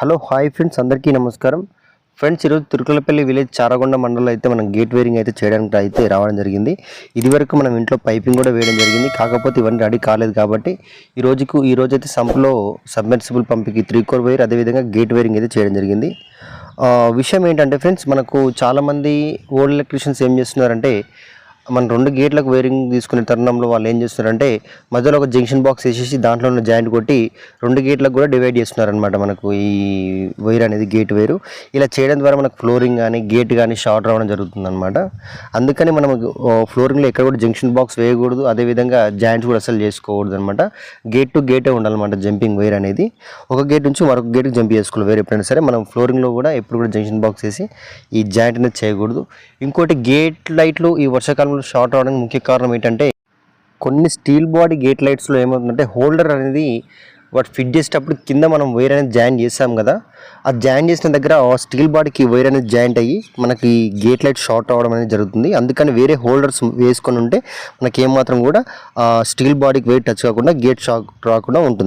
Hello hi friends అందరికీ నమస్కారం. Friends ఈరోజు తిరుకలపల్లి విలేజ్ చారగొండ మండలంలో అయితే మనం గేట్ వేరింగ్ అయితే చేయడానికి అయితే రావడం జరిగింది. ఇదివరకు మనం ఇంట్లో పైపింగ్ కూడా వేయడం జరిగింది. కాకపోతే ఇవన్నీ రెడీ కాలేదు కాబట్టి ఈ రోజుకు ఈ రోజు అయితే సంప్లో సబ్మెర్సిబుల్ పంపికి త్రీ కోర్ వైర్ అదేవిధంగా గేట్ వేరింగ్ అయితే చేయడం జరిగింది. విషయం ఏంటంటే ఫ్రెండ్స్ మనకు చాలామంది ఓల్డ్ ఎలక్ట్రీషియన్స్ ఏం చేస్తున్నారంటే మన రెండు గేట్లకు వైరింగ్ తీసుకునే తరుణంలో వాళ్ళు ఏం చేస్తున్నారంటే మధ్యలో ఒక జంక్షన్ బాక్స్ వేసేసి దాంట్లో ఉన్న జాయింట్ కొట్టి రెండు గేట్లకు కూడా డివైడ్ చేస్తున్నారనమాట మనకు ఈ వైర్ అనేది గేట్ వైరు. ఇలా చేయడం ద్వారా మనకు ఫ్లోరింగ్ కానీ గేట్ కానీ షార్ట్ రావడం జరుగుతుంది అనమాట అందుకని మనం ఫ్లోరింగ్లో ఎక్కడ కూడా జంక్షన్ బాక్స్ వేయకూడదు అదేవిధంగా జాయింట్స్ కూడా అసలు చేసుకోకూడదు అనమాట గేట్ టు గేటే ఉండాలన్నమాట జంపింగ్ వైర్ అనేది. ఒక గేట్ నుంచి మరొక గేట్కి జంప్ చేసుకోవాలి వేరే ఎప్పుడైనా సరే. మనం ఫ్లోరింగ్లో కూడా ఎప్పుడు కూడా జంక్షన్ బాక్స్ వేసి ఈ జాయింట్ అనేది చేయకూడదు. ఇంకోటి గేట్ లైట్లు ఈ వర్షాకాలంలో షార్ట్ అవడానికి ముఖ్య కారణం ఏంటంటే కొన్ని స్టీల్ బాడీ గేట్ లైట్స్లో ఏమవుతుందంటే హోల్డర్ అనేది వాటి ఫిట్ చేసేటప్పుడు కింద మనం వైర్ అనేది జాయిన్ చేసాం కదా ఆ జాయిన్ చేసిన దగ్గర స్టీల్ బాడీకి వైర్ అనేది జాయింట్ అయ్యి మనకి గేట్ లైట్ షార్ట్ అవ్వడం అనేది జరుగుతుంది. అందుకని వేరే హోల్డర్స్ వేసుకొని ఉంటే మనకి ఏమాత్రం కూడా స్టీల్ బాడీకి వెయిట్ టచ్ కాకుండా గేట్ షాక్ రాకుండా ఉంటుంది.